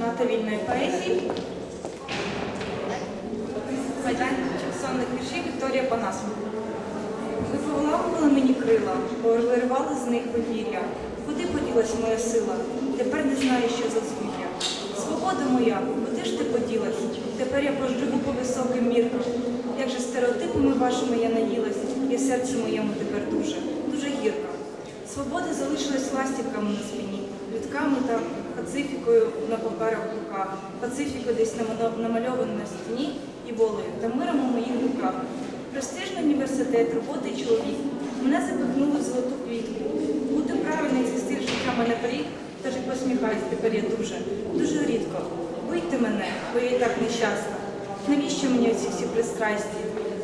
кімната вільної поезії. Майданчик сонних віршів Вікторія Панасова. Ви повиламували мені крила, повирвали з них повір'я. Куди поділась моя сила? Тепер не знаю, що за звір'я. Свобода моя, куди ж ти поділась? Тепер я поживу по високим міркам. Як же стереотипами вашими я наїлась, і в моєму тепер дуже, дуже гірка. Свобода залишилась ластівками на спині, людками та пацифікою на паперах руках, пацифіку десь намальовано на стіні і волею та миром у моїх руках. Престижний університет, робота і чоловік. Мене запихнули в золоту квітку. Бути правильний зі стиль життя мене поріг, тож і посміхаюсь тепер я дуже, дуже рідко. Бийте мене, бо я і так нещасна. Навіщо мені оці всі пристрасті?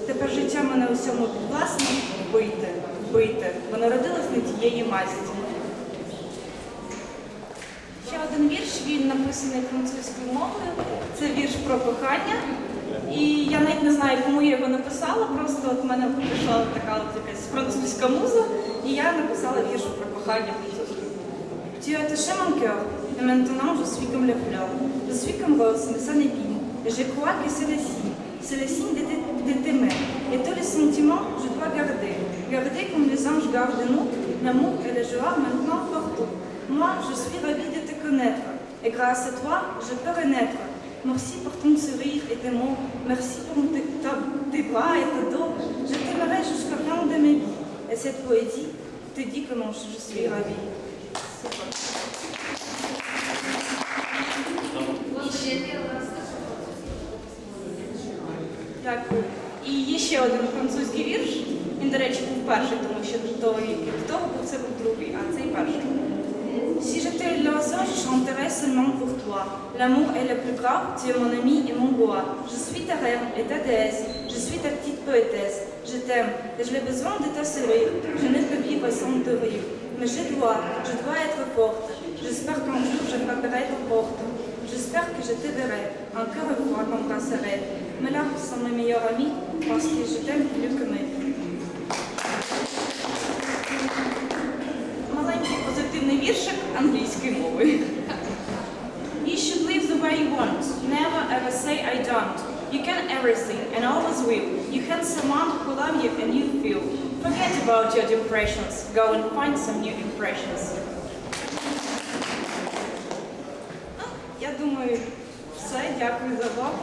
Тепер життя мене усьому підвласне. Бийте, бийте, бо народилась не тієї масті. Один вірш, він написаний французькою мовою. Це вірш про кохання. І я навіть не знаю, кому я його написала, просто от в мене прийшла така от якась французька муза, і я написала вірш про кохання. Tu as touché mon cœur, et maintenant je suis comme la fleur. Je suis comme rose, mais ça n'est. Et je crois que c'est le signe. C'est le signe de, t- de t'aimer. Et tous les sentiments, je dois garder. Garder comme les anges gardent nous, l'amour et la joie maintenant partout. Moi, je suis ravie de te connaître. Et grâce à toi, je peux renaître. Merci pour ton sourire et tes mots. Merci pour tes, ta- tes bras et tes dos. Je t'aimerai jusqu'à fin de mes vies. Et cette poésie te dit comment je je suis ravie. Super. Дякую. І є ще один французький вірш. Він, до речі, був перший, тому що до того, який до того був це був другий, а цей перший. Si j'étais l'oiseau, je chanterais seulement pour toi. L'amour est le plus grave, tu es mon ami et mon roi. Je suis ta reine et ta déesse, je suis ta petite poétesse. Je t'aime et j'ai besoin de ta sourire. Je ne peux vivre sans te rire. Mais je dois, je dois être forte. J'espère qu'un jour je frapperai ta porte. J'espère que je te verrai, encore une fois t'embrasserai. Mais là, sont mes meilleurs amis, parce que je t'aime plus que ma віршик англійською мовою. You should live the way you want. Never ever say I don't. You can everything and always will. You can someone who love you and you feel. Forget about your depressions. Go and find some new impressions. Ну, Я думаю, все. Дякую за увагу.